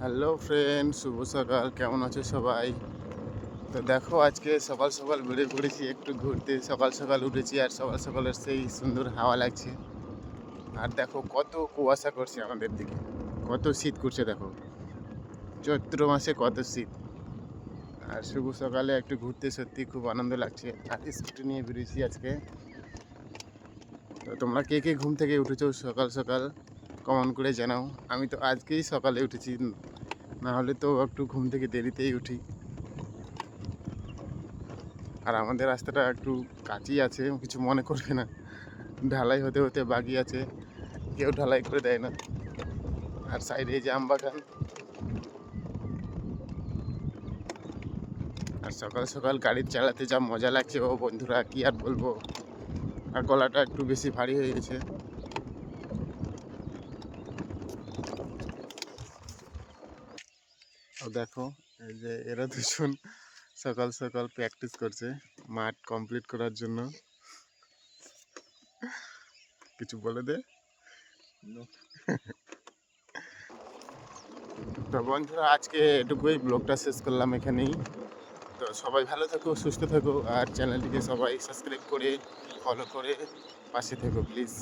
Hello friend শুভ সকাল। কেমন আছো সবাই? তো দেখো, আজকে সকাল সকাল বেরিয়ে পড়েছি, একটু ঘুরতে। সকাল সকাল উঠেছি আর সকাল সকালের সেই সুন্দর হাওয়া লাগছে। আর দেখো, কত কুয়াশা করছে আমাদের দিকে। কত শীত করছে দেখো। চৈত্র মাসে কত শীত। আর শুভ সকালে একটু ঘুরতে সত্যি খুব আনন্দ লাগছে। আর স্কুটি নিয়ে বেরিয়েছি আজকে। তো তোমরা কে কে ঘুম থেকে উঠেছো সকাল সকাল? কমেন্ট করে জানাও। আমি তো আজকেই সকালে উঠেছি না হলে তো একটু ঘুম থেকে দেরিতেই উঠি। আর আমাদের রাস্তাটা একটু কাঁচই আছে, কিছু মনে করবে না। ঢালাই হতে হতে বাকি আছে, কেউ ঢালাই করে দেয় না। আর সাইডে এই যে আম বাগান। আর সকাল সকাল গাড়ি চালাতে যা মজা লাগছে, ও বন্ধুরা, কি আর বলব? আর গলাটা একটু বেশি ভারী হয়ে গেছে। দেখো, এই যে এরা দুজন সকাল সকাল প্র্যাকটিস করছে, মাঠ কমপ্লিট করার জন্য। কিছু বলে দে। তো বন্ধুরা, আজকে এটুকুই, ব্লগটা শেষ করলাম এখানেই। তো সবাই ভালো থাকো, সুস্থ থাকো, আর চ্যানেলটিকে সবাই সাবস্ক্রাইব করে ফলো করে পাশে থেকো প্লিজ